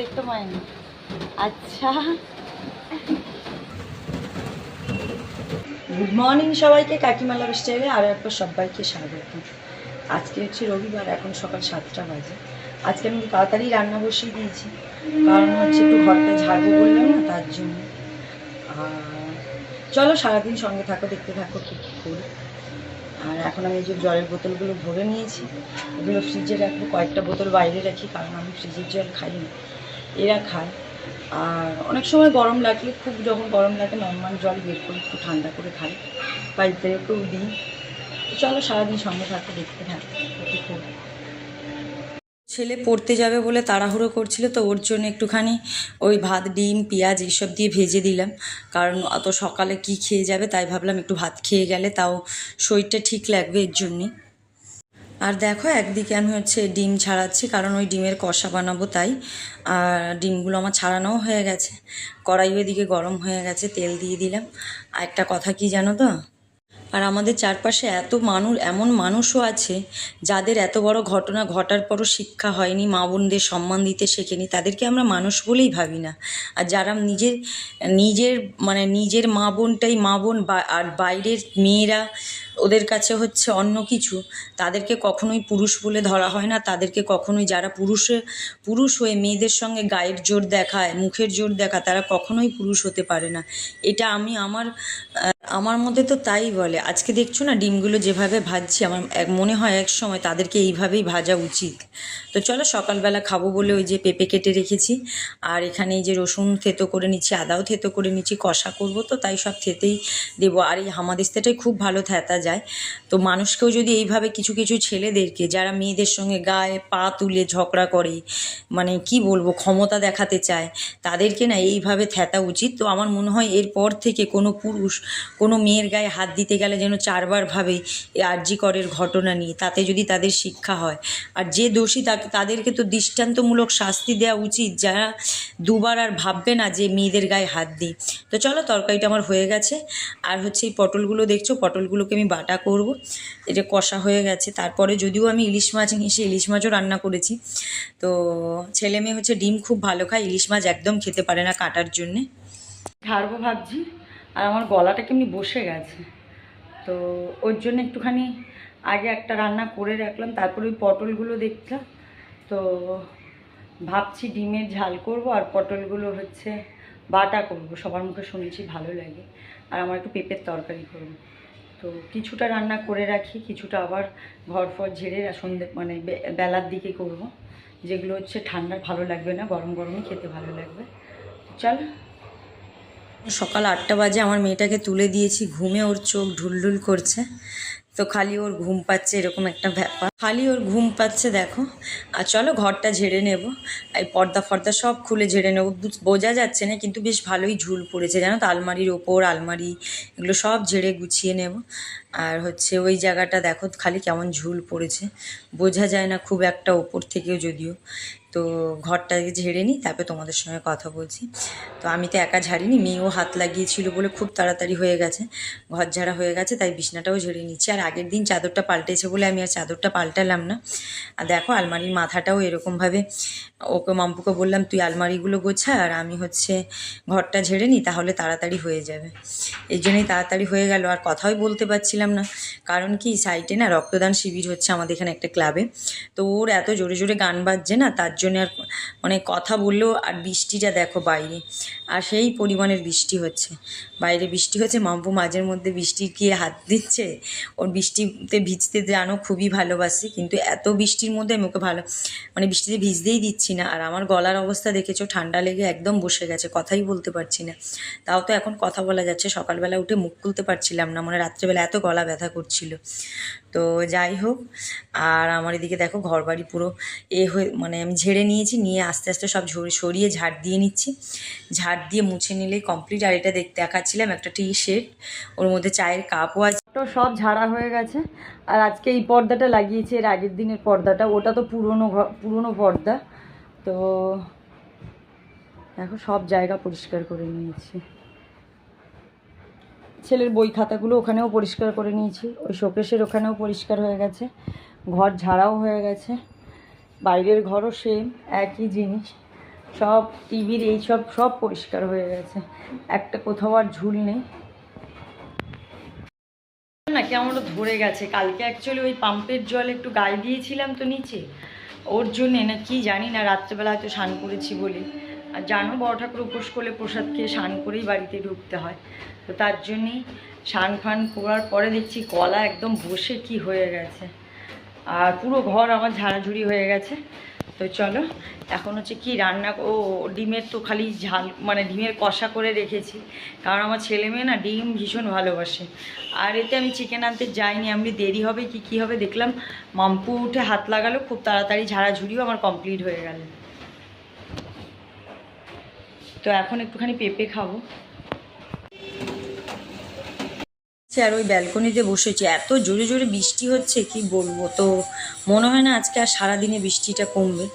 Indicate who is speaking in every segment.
Speaker 1: দেখতে পাইনি। আচ্ছা। গুড মর্নিং সবাইকে কাকিমালা স্টাইলে আরও একবার সবাইকে স্বাগত। আজকে হচ্ছে রবিবার, এখন সকাল সাতটা বাজে। আজকে আমি তাড়াতাড়ি রান্না বসিয়ে দিয়েছি। কারণ হচ্ছে একটু ঘরটা ঝাড়বো বললাম না, তার জন্য। আর চলো সারাদিন সঙ্গে থাকো, দেখতে থাকো কী কী করি। আর এখন আমি এই যে জলের বোতলগুলো ভরে নিয়েছি, এগুলো ফ্রিজে রাখব। কয়েকটা বোতল বাইরে রাখি, কারণ আমি ফ্রিজের জল খাই না এরা খায়। আর অনেক সময় গরম লাগলে, খুব যখন গরম লাগে, নর্মাল জল বের করে একটু ঠান্ডা করে খাই। বাইরে থেকেও দিই। চলো সারাদিন সঙ্গে থাকো, দেখতে থাকো করি ছেলে পড়তে যাবে বলে তাড়াহুড়ো করছিল, তো ওর জন্য একটুখানি ওই ভাত, ডিম, পেঁয়াজ এইসব দিয়ে ভেজে দিলাম। কারণ অত সকালে কি খেয়ে যাবে, তাই ভাবলাম একটু ভাত খেয়ে গেলে তাও শরীরটা ঠিক লাগবে এর জন্যে। আর দেখো, একদিকে আমি হচ্ছে ডিম ছাড়াচ্ছি, কারণ ওই ডিমের কষা বানাবো তাই। আর ডিমগুলো আমার ছাড়ানোও হয়ে গেছে। কড়াই ওইদিকে গরম হয়ে গেছে, তেল দিয়ে দিলাম। আর একটা কথা কি জানো তো? আর আমাদের চারপাশে এত মানুষ, এমন মানুষও আছে যাদের এত বড় ঘটনা ঘটার পরও শিক্ষা হয়নি, মা বোনদের সম্মান দিতে শেখেনি, তাদেরকে আমরা মানুষ বলেই ভাবি না। আর যারা নিজের নিজের মানে নিজের মা বোনটাই মা বোন আর বাইরের মেয়েরা ওদের কাছে হচ্ছে অন্য কিছু, তাদেরকে কখনোই পুরুষ বলে ধরা হয় না, তাদেরকে কখনোই যারা পুরুষে, পুরুষ হয়ে মেয়েদের সঙ্গে গায়ের জোর দেখায়, মুখের জোর দেখা তারা কখনোই পুরুষ হতে পারে না। এটা আমি আমার আমার মধ্যে তো তাই বলে। আজকে দেখছ না, ডিমগুলো যেভাবে ভাজছি, আমার মনে হয় এক সময় তাদেরকে এইভাবেই ভাজা উচিত। তো চলো সকালবেলা খাব বলে ওই যে পেঁপে কেটে রেখেছি। আর এখানে এই যে রসুন থেতো করে নিচ্ছি, আদাও থেতো করে নিচ্ছি, কষা করব তো তাই সব থেতেই দেবো। আর এই হামাদিস্তাটাই খুব ভালো থেতা যায়। তো মানুষকেও যদি এইভাবে কিছু কিছু ছেলেদেরকে, যারা মেয়েদের সঙ্গে গায়ে পা তুলে ঝগড়া করে মানে কি বলব, ক্ষমতা দেখাতে চায়, তাদেরকে না এইভাবে থ্যাতা উচিত। তো আমার মনে হয় এরপর থেকে কোনো পুরুষ কোনো মেয়ের গায়ে হাত দিতে গেলে যেন চারবার ভাবে আরজি করের ঘটনা নিয়ে, তাতে যদি তাদের শিক্ষা হয়। আর যে দোষী তাকে, তাদেরকে তো দৃষ্টান্তমূলক শাস্তি দেওয়া উচিত, যারা দুবার আর ভাববে না যে মেয়েদের গায়ে হাত দিই। তো চলো, তরকারিটা আমার হয়ে গেছে। আর হচ্ছে এই পটলগুলো দেখছ? পটলগুলোকে আমি বাটা করব। এটা কষা হয়ে গেছে। তারপরে যদিও আমি ইলিশ মাছ নিয়ে এসে ইলিশ মাছও রান্না করেছি। তো ছেলে মেয়ে হচ্ছে ডিম খুব ভালো খায়, ইলিশ মাছ একদম খেতে পারে না কাটার জন্যে। ছাড়বো ভাবছি। আর আমার গলাটা কেমনি বসে গেছে। তো ওর জন্য একটুখানি আগে একটা রান্না করে রাখলাম, তারপরে ওই পটলগুলো দেখলাম। তো ভাবছি ডিমের ঝাল করব আর পটলগুলো হচ্ছে বাটা করব, সবার মুখে শুনেছি ভালো লাগে। আর আমার একটু পেঁপের তরকারি করব। তো কিছুটা রান্না করে রাখি, কিছুটা আবার ঘর ফর ঝেড়ে সন্ধে মানে বেলার দিকে করব। যেগুলো হচ্ছে ঠান্ডা ভালো লাগবে না, গরম গরমই খেতে ভালো লাগবে। চল সকাল আটটা বাজে আমার মেয়েটাকে তুলে দিয়েছি। ঘুমে ওর চোখ ঢুলঢুল করছে। তো খালি ওর ঘুম পাচ্ছে এরকম একটা ব্যাপার। খালি ওর ঘুম পাচ্ছে, দেখো। আর চলো ঘরটা ঝেড়ে নেব। এই পর্দা ফর্দা সব খুলে ঝেড়ে নেব। বোঝা যাচ্ছে না, কিন্তু বেশ ভালোই ঝুল পড়েছে, জানো তো? আলমারির ওপর, আলমারি, এগুলো সব ঝেড়ে গুছিয়ে নেব। আর হচ্ছে ওই জায়গাটা দেখো, খালি কেমন ঝুল পড়েছে। বোঝা যায় না খুব একটা ওপর থেকেও যদিও। তো ঘরটাকে ঝেড়ে নিই, তারপরে তোমাদের সঙ্গে কথা বলছি। তো আমি তো একা ঝাড়িনি, মেয়েও হাত লাগিয়েছিল বলে খুব তাড়াতাড়ি হয়ে গেছে, ঘর ঝাড়া হয়ে গেছে, তাই বিছনাটাও ঝেড়ে নিচ্ছি। আর আগের দিন চাদরটা পাল্টেছে বলে আমি আর চাদরটা পাল্টালাম না। আর দেখো আলমারির মাথাটাও এরকমভাবে, ওকে মাম্পুকে বললাম, তুই আলমারিগুলো গোছা আর আমি হচ্ছে ঘরটা ঝেড়ে নিই, তাহলে তাড়াতাড়ি হয়ে যাবে। এই জন্যই তাড়াতাড়ি হয়ে গেল, আর কথাই বলতে পারছিলাম না। কারণ কি, সাইটে না রক্তদান শিবির হচ্ছে আমাদের এখানে একটা ক্লাবে। তো ওর এত জোরে জোরে গান বাজছে না, তার জন্য আর মানে কথা বললেও আর বৃষ্টিটা দেখো বাইরে। আর সেই পরিমাণের বৃষ্টি হচ্ছে। বাইরে বৃষ্টি হচ্ছে, মাম্পু মাঝের মধ্যে বৃষ্টির গিয়ে হাত দিচ্ছে? ওর বৃষ্টিতে ভিজতে জানো খুবই ভালোবাসি, কিন্তু এত বৃষ্টির মধ্যে আমি ওকে ভালো মানে বৃষ্টিতে ভিজতেই দিচ্ছি না। আর আমার গলার অবস্থা দেখেছ, ঠান্ডা লেগে একদম বসে গেছে, কথাই বলতে পারছি না। তাও তো এখন কথা বলা যাচ্ছে, সকালবেলা উঠে মুখ খুলতে পারছিলাম না মানে রাত্রেবেলা এত গলা ব্যথা করছিল। তো যাই হোক, আর আমার এদিকে দেখো ঘর বাড়ি পুরো এ হয়ে মানে আমি ঝেড়ে নিয়েছি, নিয়ে আস্তে আস্তে সব সরিয়ে ঝাড় দিয়ে নিচ্ছি। ঝাড় দিয়ে মুছে নিলেই কমপ্লিট আর এটা দেখতে দেখাচ্ছিলাম একটা টি শেড, ওর মধ্যে চায়ের কাপও আছে। তো সব ঝাড়া হয়ে গেছে, আর আজকে এই পর্দাটা লাগিয়েছি, এর আগের দিনের পর্দাটা, ওটা তো পুরনো পুরনো পর্দা। তো দেখো সব জায়গা পরিষ্কার করে নিয়েছি। ছেলের বই খাতাগুলো ওখানেও পরিষ্কার করে নিয়েছি। ওই শোকেশের ওখানেও পরিষ্কার হয়ে গেছে। ঘর ঝাড়াও হয়ে গেছে। বাইরের ঘরও সেম একই জিনিস। সব টিভির এই সব সব পরিষ্কার হয়ে গেছে। একটা কোথাও আর ঝুল নেই। না কেমন ধরে গেছে। কালকে অ্যাকচুয়ালি ওই পাম্পের জল একটু গায়ে দিয়েছিলাম তো নিচে। ওর জন্যে না কি জানি না, রাত্রেবেলা হয়তো স্নান করেছি বলে। আর জানো বড় ঠাকুর উপোস করলে প্রসাদ খেয়ে স্নান করেই বাড়িতে ঢুকতে হয়। তো তার জন্যেই স্নান ফান করার পরে দেখছি কলা একদম বসে কি হয়ে গেছে। আর পুরো ঘর আমার ঝাড়াঝুড়ি হয়ে গেছে। তো চলো, এখন হচ্ছে কি রান্না ও ডিমের তো খালি ঝাল মানে ডিমের কষা করে রেখেছি। কারণ আমার ছেলে মেয়ে না ডিম ভীষণ ভালোবাসে। আর এতে আমি চিকেন আনতে যাইনি, আমি দেরি হবে কি কি হবে দেখলাম। মাম্পু উঠে হাত লাগালো, খুব তাড়াতাড়ি ঝাড়াঝুড়িও আমার কমপ্লিট হয়ে গেল। তো এখন একটুখানি পেঁপে খাব। আর ওই ব্যালকনিতে বসেছি, এত জোরে জোরে বৃষ্টি হচ্ছে, কি বলব? তো মনে হয় না আজকে আর সারাদিনে বৃষ্টিটা কমবে।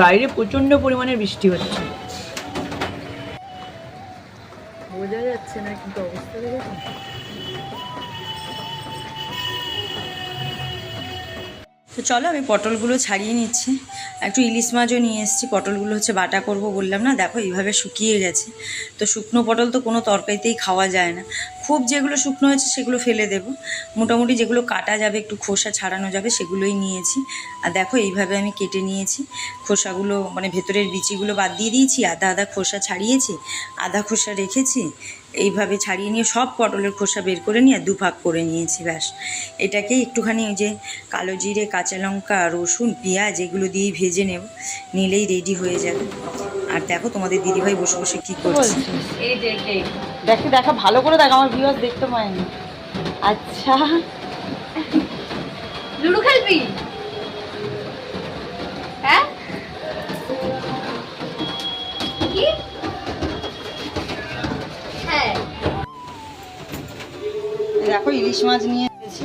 Speaker 1: বাইরে প্রচণ্ড পরিমাণে বৃষ্টি হচ্ছে। বোঝা যাচ্ছে না কিন্তু অবস্থা তো চলো আমি পটলগুলো ছাড়িয়ে নিচ্ছি। একটু ইলিশ মাছও নিয়ে এসেছি, পটলগুলো হচ্ছে বাটা করব বললাম, না, দেখো এইভাবে শুকিয়ে গেছে। তো শুকনো পটল তো কোনো তরকারিতেই খাওয়া যায় না। খুব যেগুলো শুকনো হয়েছে সেগুলো ফেলে দেব। মোটামুটি যেগুলো কাটা যাবে, একটু খোসা ছাড়ানো যাবে, সেগুলোই নিয়েছি। আর দেখো এইভাবে আমি কেটে নিয়েছি। খোসাগুলো মানে ভেতরের বিচিগুলো বাদ দিয়ে দিয়েছি আধা আধা খোসা ছাড়িয়েছি আধা খোসা রেখেছি। এইভাবে ছাড়িয়ে নিয়ে সব পটলের খোসা বের করে নিয়ে দু ভাগ করে নিয়েছি ব্যাস। এটাকে একটুখানি ওই যে কালো জিরে কাঁচা লঙ্কা রসুন পেঁয়াজ এগুলো দিয়ে ভেজে নেব নিলেই রেডি হয়ে যাবে। আর দেখো তোমাদের দিদিভাই বসে বসে কী করছে।
Speaker 2: এই
Speaker 1: দেখে দেখা ভালো করে দেখ আমার ভিউয়ার্স দেখতে পায়নি। আচ্ছা।
Speaker 2: লুডো খেলবি?
Speaker 1: ইলিশ মাছ নিয়ে এসেছি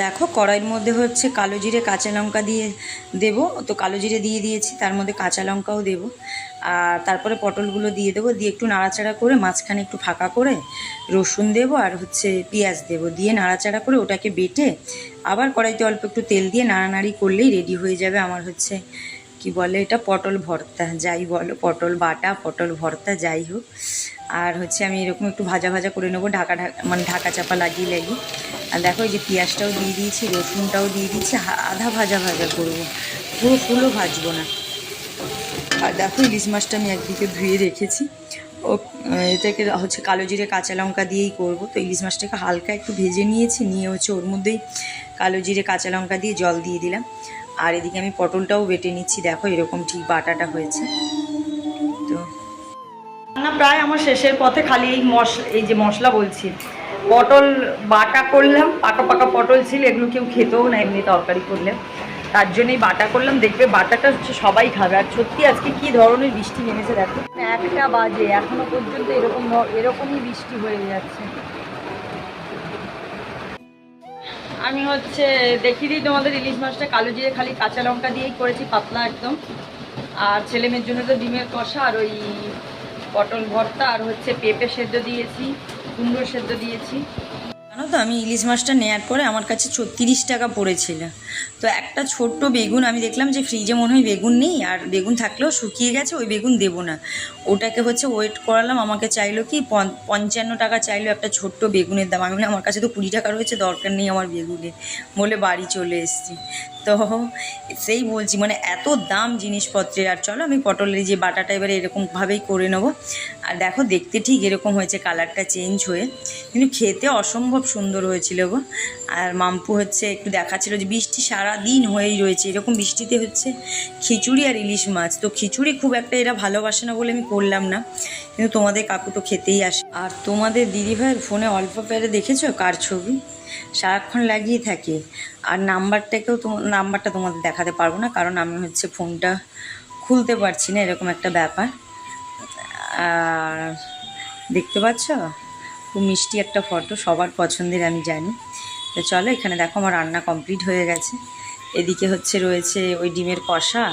Speaker 1: দেখো, কড়াইয়ের মধ্যে হচ্ছে কালো জিরে, কাঁচা লঙ্কা দিয়ে দেবো। তো কালো জিরে দিয়ে দিয়েছি, তার মধ্যে কাঁচা লঙ্কাও দেবো। আর তারপরে পটলগুলো দিয়ে দেবো, দিয়ে একটু নাড়াচাড়া করে মাঝখানে একটু ফাঁকা করে রসুন দেবো আর হচ্ছে পেঁয়াজ দেবো। দিয়ে নাড়াচাড়া করে ওটাকে বেটে আবার কড়াইতে অল্প একটু তেল দিয়ে নাড়ানাড়ি করলেই রেডি হয়ে যাবে আমার হচ্ছে, কি বলে এটা, পটল ভর্তা। যাই বলো, পটল বাটা, পটল ভর্তা, যাই হোক। আর হচ্ছে আমি এরকম একটু ভাজা ভাজা করে নেব, ঢাকা ঢাকা মানে ঢাকা চাপা লাগিয়ে লাগিয়ে আর দেখো এই যে পেঁয়াজটাও দিয়ে দিয়েছি, রসুনটাও দিয়ে দিয়েছি, আধা ভাজা ভাজা করব। পুরো ফুলও ভাজবো না। আর দেখো, ইলিশ মাছটা আমি একদিকে ধুয়ে রেখেছি। ও এটাকে হচ্ছে কালো জিরে, কাঁচা লঙ্কা দিয়েই করব। তো ইলিশ মাছটাকে হালকা একটু ভেজে নিয়েছি, নিয়ে হচ্ছে ওর মধ্যেই কালো জিরে, কাঁচা লঙ্কা দিয়ে জল দিয়ে দিলাম। আর এদিকে আমি পটলটাও বেটে নিচ্ছি, দেখো এরকম ঠিক বাটাটা হয়েছে। তো রান্না প্রায় আমার শেষের পথে খালি এই মশলা এই যে মশলা বলছি। পটল বাটা করলাম, পাকা পাকা পটল ছিল, এগুলো কেউ খেতেও না, এমনি তরকারি করলে। তার জন্যই বাটা করলাম, দেখবে বাটাটা হচ্ছে সবাই খাবে। আর সত্যি আজকে কি ধরনের বৃষ্টি নেমেছে দেখো। একটা বাজে, এখনও পর্যন্ত এরকম এরকমই বৃষ্টি হয়ে যাচ্ছে। আমি হচ্ছে দেখিয়ে দিই তোমাদের ইলিশ মাছটা, কালো জিরে খালি কাঁচা লঙ্কা দিয়েই করেছি, পাতলা একদম। আর ছেলে মেয়ের জন্য তো ডিমের কষা, আর ওই পটল ভর্তা, আর হচ্ছে পেঁপে সেদ্ধ দিয়েছি, কুমড়ো সেদ্ধ দিয়েছি। জানো তো, আমি ইলিশ মাছটা নেওয়ার পরে আমার কাছে ছত্রিশ টাকা পড়েছিল। তো একটা ছোট্ট বেগুন, আমি দেখলাম যে ফ্রিজে মনে হয় বেগুন নেই, আর বেগুন থাকলেও শুকিয়ে গেছে, ওই বেগুন দেব না। ওটাকে হচ্ছে ওয়েট করালাম, আমাকে চাইলো কি পঞ্চান্ন টাকা চাইলো একটা ছোট্ট বেগুনের দাম। আমি আমার কাছে তো কুড়ি টাকা রয়েছে, দরকার নেই আমার বেগুনের। বলে বাড়ি চলে এসেছি। তো সেই বলছি মানে এত দাম জিনিসপত্রের, আর চলো আমি পটলের যে বাটাটা এবারে এরকমভাবেই করে নেব। আর দেখো, দেখতে ঠিক এরকম হয়েছে, কালারটা চেঞ্জ হয়ে। কিন্তু খেতে অসম্ভব সুন্দর হয়েছিল গো। আর মাম্পু হচ্ছে একটু দেখাচ্ছিল যে বৃষ্টি সারা দিন হয়েই রয়েছে, এরকম বৃষ্টিতে হচ্ছে খিচুড়ি আর ইলিশ মাছ। তো খিচুড়ি খুব একটা এরা ভালোবাসে না বলে আমি করলাম না, কিন্তু তোমাদের কাকু তো খেতেই আসে। আর তোমাদের দিদিভাইয়ের ফোনে অল্প প্যারে দেখেছ কার ছবি? সারাক্ষণ লাগিয়ে থাকে। আর নাম্বারটাকেও তো, নাম্বারটা তোমাদের দেখাতে পারব না, কারণ আমি হচ্ছে ফোনটা খুলতে পারছি না, এরকম একটা ব্যাপার। আর দেখতে পাচ্ছ? খুব মিষ্টি একটা ফটো, সবার পছন্দের আমি জানি। তো চলো, এখানে দেখো আমার রান্না কমপ্লিট হয়ে গেছে। এদিকে হচ্ছে রয়েছে ওই ডিমের কষা,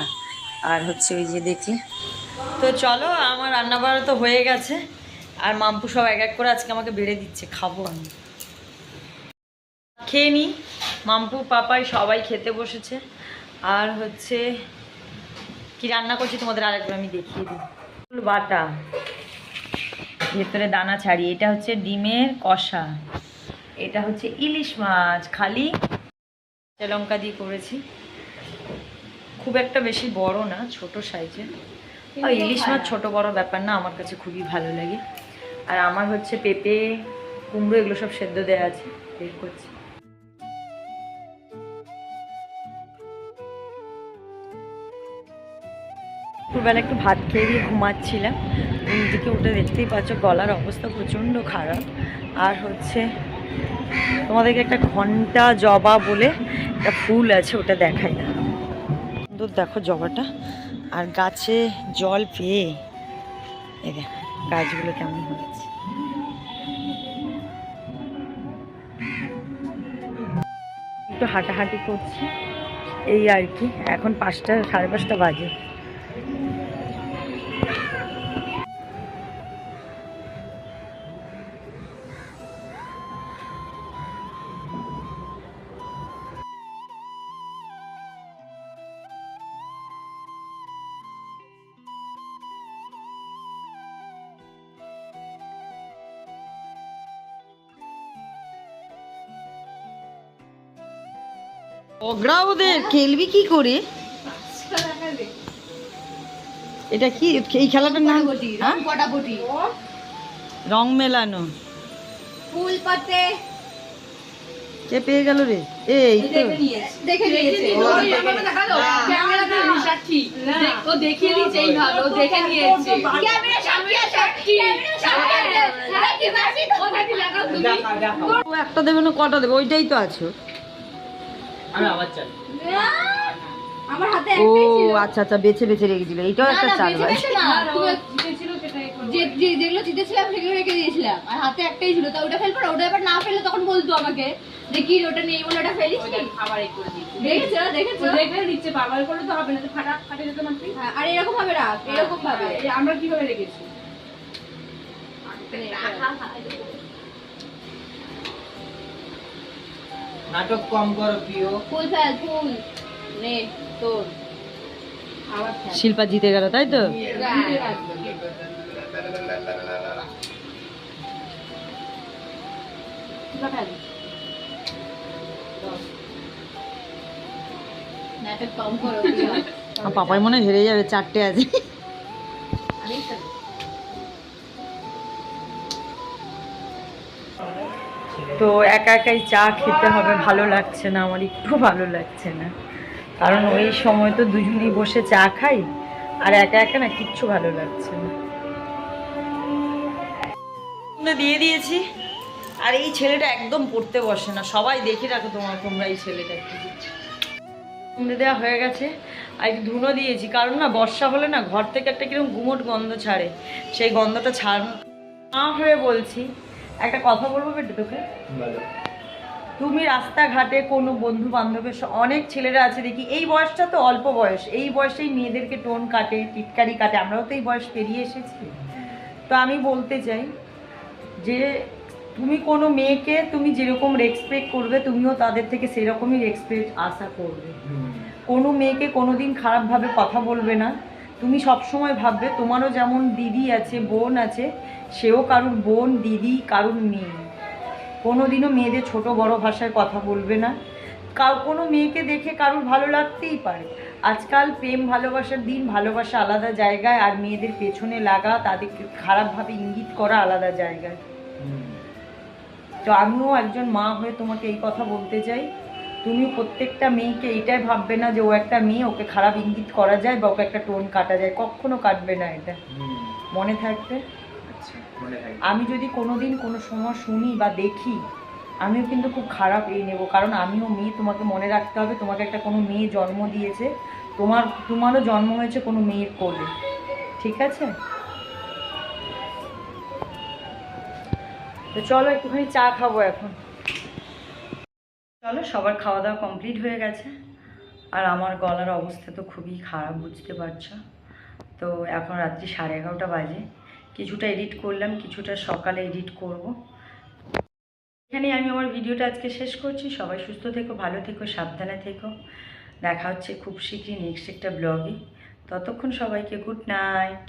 Speaker 1: আর হচ্ছে ওই যে দেখলে। তো চলো, আমার রান্না বাড়া তো হয়ে গেছে। আর মাম্পু সব এক এক করে আজকে আমাকে বেড়ে দিচ্ছে, খাব আমি। খেয়ে নিই মাম্পু পাপাই সবাই খেতে বসেছে। আর হচ্ছে কি রান্না করছি তোমাদের আরেকবার আমি দেখিয়ে দিই। ফুল বাটা ভেতরে দানা ছাড়ি এটা হচ্ছে ডিমের কষা। এটা হচ্ছে ইলিশ মাছ খালি। লঙ্কা দিয়ে করেছি। খুব একটা বেশি বড় না ছোট সাইজের। ইলিশ মাছ ছোট বড় ব্যাপার না আমার কাছে খুবই ভালো লাগে। আর আমার হচ্ছে পেঁপে কুমড়ো এগুলো সব সেদ্ধ দেওয়া আছে। বের করছি। দুপুরবেলা একটু ভাত খেয়ে দিয়ে ঘুমাচ্ছিলাম। নিজেকে উঠে দেখতেই পাচ্ছ, গলার অবস্থা প্রচণ্ড খারাপ। আর হচ্ছে, তোমাদেরকে একটা ঘণ্টা জবা বলে একটা ফুল আছে, ওটা দেখাই না। সুন্দর দেখো জবাটা। আর গাছে জল পেয়ে, এই দেখো গাছগুলো কেমন হয়েছে। একটু হাঁটাহাঁটি করছি, এই আর কি। এখন পাঁচটা, সাড়ে পাঁচটা বাজে। অগ্রা ওদের খেলবি কি করে? এটা কি? এই খেলাটার নাম? হ্যাঁ?
Speaker 2: পটাপটি।
Speaker 1: রং মেলানো।
Speaker 2: ফুল পাতে।
Speaker 1: কে পেয়ে গেল রে? এই তো।
Speaker 2: দেখে নিয়েছে। ও দেখিয়ে দিয়েছে এই ভালো ও দেখে নিয়েছে। ক্যামেরা সাক্ষী সাক্ষী। সাক্ষী সাক্ষী ও নাকি লাগাও তুমি।
Speaker 1: একটা দেবে না কটা দেবে? ওইটাই তো আছে। ও আচ্ছা আচ্ছা বেছে বেছে রেখে দিল এইটাও একটা চাল ভাই।
Speaker 2: যে যে যেগুলো জিতেছিলাম সেগুলো রেখে দিয়েছিলাম। আর হাতে একটাই ছিল। তা ওটা ফেলব ওটা এবার না ফেললে তখন বলতো আমাকে যে কি ওটা নেই বলে ওটা ফেলিস নি?
Speaker 3: আবার এই
Speaker 2: দেখেছ দেখেছ?
Speaker 3: দেখলে দিচ্ছে বাবার করলে তো হবে না তো ফাটা ফাটে যেতে মাত্রই
Speaker 2: হ্যাঁ, আর এরকম ভাবে রাখ এরকম ভাবে।
Speaker 3: আমরা কীভাবে রেখেছি?
Speaker 4: নাটক কম করো প্রিয়।
Speaker 2: ফুল ফেল ফুল। নে তোর।
Speaker 1: শিল্পা জিতে গেল তাই তো? পাপাই মনে হয় হেরে যাবে চারটে আছে। তো একা একাই চা খেতে হবে, ভালো লাগছে না, আমার একটু ভালো লাগছে না। কারণ ওই সময় তো দুজনেই বসে চা খাই, আর একা একা না কিচ্ছু ভালো লাগছে না। দিয়ে দিয়েছি, আর এই ছেলেটা একদম পড়তে বসে না। সবাই দেখে রাখো তোমার, তোমরা এই ছেলেটাকে। সন্ধে দেওয়া হয়ে গেছে, আর একটু ধুনো দিয়েছি, কারণ না বর্ষা হলে না ঘর থেকে একটা কীরকম গুমোট গন্ধ ছাড়ে। সেই গন্ধটা ছাড় না হয়ে বলছি একটা কথা বলব বেটে তোকে? তুমি রাস্তাঘাটে কোনো বন্ধু বান্ধবের অনেক ছেলেরা আছে দেখি এই বয়সটা তো অল্প বয়স এই বয়সেই মেয়েদেরকে টোন কাটে টিটকারি কাটে আমরাও তো এই বয়স পেরিয়ে এসেছি। তো আমি বলতে চাই যে তুমি কোনো মেয়েকে তুমি যেরকম রেসপেক্ট করবে তুমিও তাদের থেকে সেরকমই রেসপেক্ট আশা করবে। কোনো মেয়েকে কোনোদিন খারাপভাবে কথা বলবে না। তুমি সব সময় ভাববে তোমারও যেমন দিদি আছে বোন আছে সেও কারুর বোন দিদি কারুর মেয়ে। কোনোদিনও মেয়েদের ছোট বড় ভাষায় কথা বলবে না। কাউ কোনো মেয়েকে দেখে কারুর ভালো লাগতেই পারে। আজকাল প্রেম ভালোবাসার দিন ভালোবাসা আলাদা জায়গায় আর মেয়েদের পেছনে লাগা তাদেরকে খারাপভাবে ইঙ্গিত করা আলাদা জায়গায়। তো আমিও একজন মা হয়ে তোমাকে এই কথা বলতে চাই। তুমি প্রত্যেকটা মেয়েকে এটাই ভাববে না যে ও একটা মেয়ে ওকে খারাপ ইঙ্গিত করা যায় বা ওকে একটা টোন কাটা যায়। কখনো কাটবে না এটা। মনে থাকবে?
Speaker 4: আচ্ছা।
Speaker 1: আমি যদি কোনোদিন কোনো সময় শুনি বা দেখি আমিও কিন্তু খুব খারাপ এই নেব। কারণ আমিও মেয়ে তোমাকে মনে রাখতে হবে তোমাকে একটা কোনো মেয়ে জন্ম দিয়েছে। তোমার তোমারও জন্ম হয়েছে কোনো মেয়ের কোলে। ঠিক আছে? তো চলো একটুখানি চা খাব এখন। চলো, সবার খাওয়া দাওয়া কমপ্লিট হয়ে গেছে। আর আমার গলার অবস্থা তো খুবই খারাপ, বুঝতে পারছ? তো এখন রাত্রি সাড়ে এগারোটা বাজে। কিছুটা এডিট করলাম, কিছুটা সকালে এডিট করব। এখানেই আমি আমার ভিডিওটা আজকে শেষ করছি। সবাই সুস্থ থেকো, ভালো থেকো, সাবধানে থেকো। দেখা হচ্ছে খুব শীঘ্রই নেক্সট একটা ব্লগে ততক্ষণ সবাইকে গুড নাইট